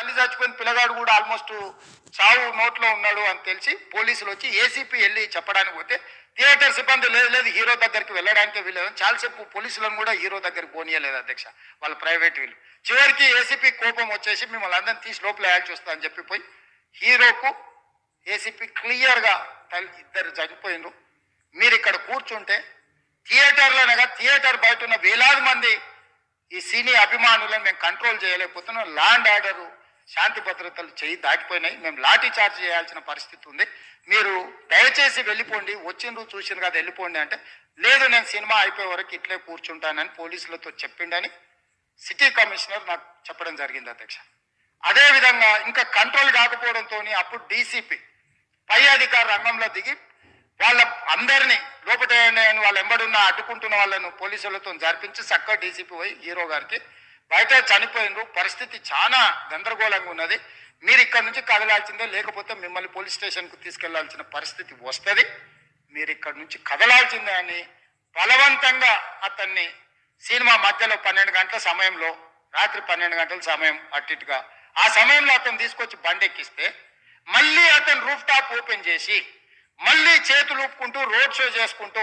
తల్లి చచ్చిపోయిన పిల్లగాడు కూడా ఆల్మోస్ట్ చావు నోట్లో ఉన్నాడు అని తెలిసి పోలీసులు వచ్చి ఏసీపీ వెళ్ళి చెప్పడానికి పోతే థియేటర్ సిబ్బంది లేదు లేదు హీరో దగ్గరికి వెళ్ళడానికి వీళ్ళని చాలాసేపు పోలీసులను కూడా హీరో దగ్గరికి పోనీయలేదు అధ్యక్ష వాళ్ళ ప్రైవేట్ వీళ్ళు. చివరికి ఏసీపీ కోపం వచ్చేసి మిమ్మల్ని అందరిని తీసి లోపల యాడ్ చూస్తా అని చెప్పి పోయి హీరోకు ఏసీపీ క్లియర్గా తల్లి ఇద్దరు చనిపోయిండ్రు మీరు ఇక్కడ కూర్చుంటే థియేటర్లోనగా థియేటర్ బయట ఉన్న వేలాది మంది ఈ సినీ అభిమానులను మేము కంట్రోల్ చేయలేకపోతున్నాం. ల్యాండ్ ఆర్డరు శాంతి భద్రతలు చేయి దాటిపోయినాయి. మేము లాఠీ చార్జ్ చేయాల్సిన పరిస్థితి ఉంది. మీరు దయచేసి వెళ్ళిపోండి. వచ్చిండ్రు చూసిండ్రు కదా వెళ్ళిపోండి అంటే లేదు నేను సినిమా అయిపోయే వరకు ఇట్లే కూర్చుంటానని పోలీసులతో చెప్పిండని సిటీ కమిషనర్ నాకు చెప్పడం జరిగింది అధ్యక్ష. అదేవిధంగా ఇంకా కంట్రోల్ కాకపోవడంతో అప్పుడు డీసీపీ పై అధికార రంగంలో దిగి వాళ్ళ అందరినీ లోపట వాళ్ళ ఎంబడున్న అడ్డుకుంటున్న వాళ్ళను పోలీసులతో జరిపించి చక్కగా డీసీపీ పోయి హీరో గారికి బయట చనిపోయిండ్రు. పరిస్థితి చాలా గందరగోళంగా ఉన్నది. మీరు ఇక్కడ నుంచి కదలాల్సిందే లేకపోతే మిమ్మల్ని పోలీస్ స్టేషన్కు తీసుకెళ్ళాల్సిన పరిస్థితి వస్తుంది. మీరు ఇక్కడ నుంచి కదలాల్సిందే అని బలవంతంగా అతన్ని సినిమా మధ్యలో పన్నెండు గంటల సమయంలో రాత్రి పన్నెండు గంటల సమయం అట్టిట్టుగా ఆ సమయంలో అతను తీసుకొచ్చి బండి ఎక్కిస్తే మళ్ళీ అతను రూఫ్ టాప్ ఓపెన్ చేసి మళ్ళీ చేతులు ఊపుకుంటూ రోడ్ షో చేసుకుంటూ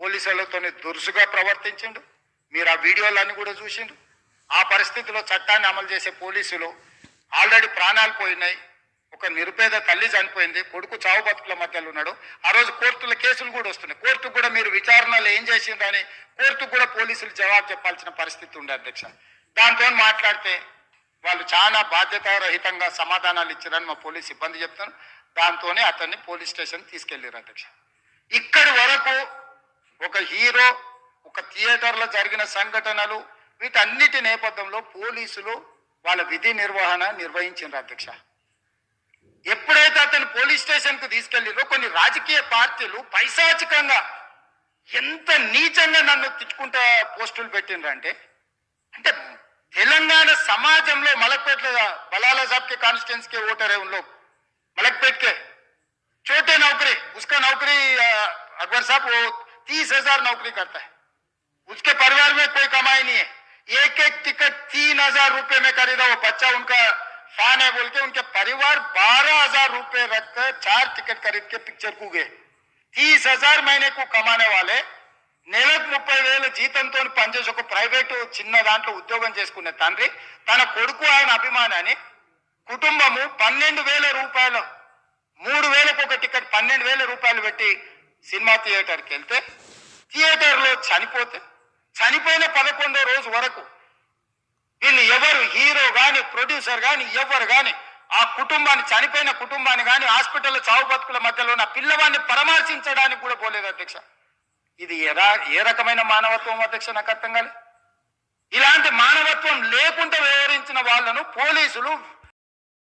పోలీసులతో దురుసుగా ప్రవర్తించిండు. మీరు ఆ వీడియోలన్నీ కూడా చూసిండ్రు ఆ పరిస్థితిలో చట్టాన్ని అమలు చేసే పోలీసులు ఆల్రెడీ ప్రాణాలు పోయినాయి. ఒక నిరుపేద తల్లి చనిపోయింది. కొడుకు చావు బతుకుల మధ్యలో ఉన్నాడు. ఆ రోజు కోర్టుల కేసులు కూడా వస్తున్నాయి. కోర్టుకు కూడా మీరు విచారణలో ఏం చేసిందని కోర్టుకు కూడా పోలీసులు జవాబు చెప్పాల్సిన పరిస్థితి ఉండే అధ్యక్ష. దాంతో మాట్లాడితే వాళ్ళు చాలా బాధ్యతారహితంగా సమాధానాలు ఇచ్చారని మా పోలీస్ సిబ్బంది చెప్తాను దాంతోనే అతన్ని పోలీస్ స్టేషన్ తీసుకెళ్ళారు అధ్యక్ష. ఇక్కడి వరకు ఒక హీరో ఒక థియేటర్లో జరిగిన సంఘటనలు వీటన్నిటి నేపథ్యంలో పోలీసులు వాళ్ళ విధి నిర్వహణ నిర్వహించారు అధ్యక్ష. ఎప్పుడైతే అతను పోలీస్ స్టేషన్కు తీసుకెళ్ళిరో కొన్ని రాజకీయ పార్టీలు పైశాచికంగా ఎంత నీచంగా నన్ను తిట్టుకుంటా పోస్టులు పెట్టినరంటే అంటే తెలంగాణ సమాజంలో మలక్పేట బలాల సాబ్కి కాన్స్టిట్యున్సీకి ఓటర్లో మలక్పేట్కే. छोटे नौकरी उसका नौकरी అక్బర్ साहब वो तीस हजार नौकरी करता है उसके परिवार में कोई कमाई नहीं है एक एक टिकट तीन हजार रुपए में खरीदा वो बच्चा उनका फैन है बोल के उनके परिवार बारह हजार रुपए रखकर चार टिकट खरीद के पिक्चर को गए तीस हजार महीने को कमाने वाले నెలకు ముప్పై వేల జీతంతో పనిచేసి ఒక ప్రైవేటు చిన్న దాంట్లో ఉద్యోగం చేసుకునే తండ్రి తన కొడుకు ఆయన అభిమానాన్ని కుటుంబము పన్నెండు వేల రూపాయలు మూడు వేలకు ఒక టికెట్ పన్నెండు వేల రూపాయలు పెట్టి సినిమా థియేటర్కి వెళ్తే థియేటర్లో చనిపోతే చనిపోయిన పదకొండో రోజు వరకు వీళ్ళు ఎవరు హీరో కానీ ప్రొడ్యూసర్ కానీ ఎవరు కానీ ఆ కుటుంబాన్ని చనిపోయిన కుటుంబాన్ని కానీ హాస్పిటల్లో చావు బతుకుల మధ్యలో ఉన్న పిల్లవాడిని పరామర్శించడానికి కూడా పోలేదు అధ్యక్ష. ఇది ఎలా ఏ రకమైన మానవత్వం అధ్యక్ష నాకు అర్థం కాలేదు ఇలాంటి మానవత్వం లేకుండా వ్యవహరించిన వాళ్ళను పోలీసులు